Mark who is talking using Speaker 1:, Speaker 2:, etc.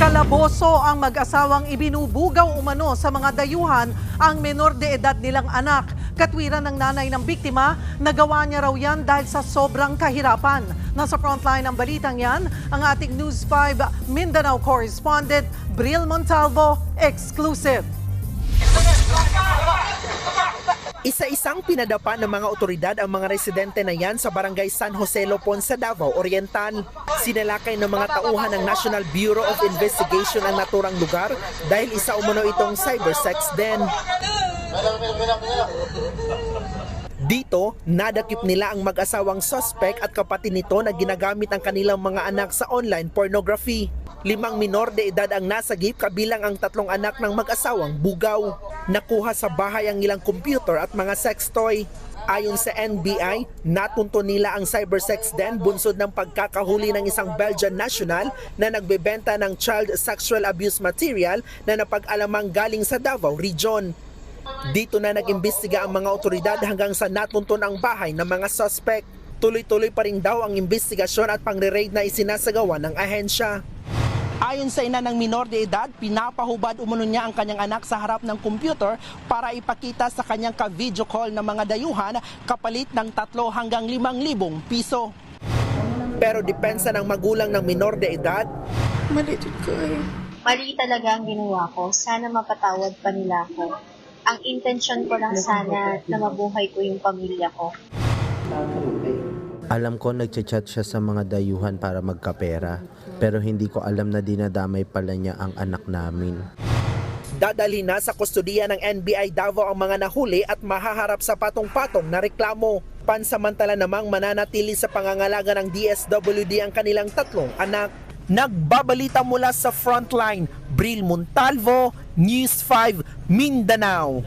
Speaker 1: Kalaboso ang mag-asawang ibinubugaw umano sa mga dayuhan ang menor de edad nilang anak. Katwiran ng nanay ng biktima, nagawa niya raw yan dahil sa sobrang kahirapan. Nasa frontline ng balitang yan, ang ating News 5 Mindanao correspondent Bril Montalvo, exclusive.
Speaker 2: Isa-isang pinadapa ng mga otoridad ang mga residente na yan sa barangay San Jose Lopon sa Davao Oriental. Sinalakay ng mga tauhan ng National Bureau of Investigation ang naturang lugar dahil isa umano itong cybersex den. Dito, nadakip nila ang mag-asawang suspect at kapatid nito na ginagamit ang kanilang mga anak sa online pornography. Limang minor de edad ang nasagip kabilang ang tatlong anak ng mag-asawang bugaw. Nakuha sa bahay ang ilang computer at mga sex toy. Ayon sa NBI, natunto nila ang cybersex den bunsod ng pagkakahuli ng isang Belgian national na nagbebenta ng child sexual abuse material na napag-alamang galing sa Davao Region. Dito na nag-imbestiga ang mga otoridad hanggang sa natunton ang bahay ng mga suspect. Tuloy-tuloy pa rin daw ang investigasyon at pangre-raid na isinasagawa ng ahensya. Ayon sa ina ng minor de edad, pinapahubad umano niya ang kanyang anak sa harap ng computer para ipakita sa kanyang ka-video call ng mga dayuhan kapalit ng tatlo hanggang limang libong piso. Pero depensa ng magulang ng minor de edad,
Speaker 3: Malitid ko eh.
Speaker 4: Mali talaga ang ginawa ko. Sana mapatawad pa nila ako. Ang intention ko lang sana na mabuhay ko yung pamilya ko.
Speaker 5: Alam ko nagchat-chat siya sa mga dayuhan para magkapera, pero hindi ko alam na dinadamay pala niya ang anak namin.
Speaker 2: dadalhin na sa kustodiya ng NBI Davao ang mga nahuli at mahaharap sa patong-patong na reklamo. Pansamantala namang mananatili sa pangangalaga ng DSWD ang kanilang tatlong anak. Nagbabalita mula sa frontline, Bril Montalvo, News 5, Mindanao.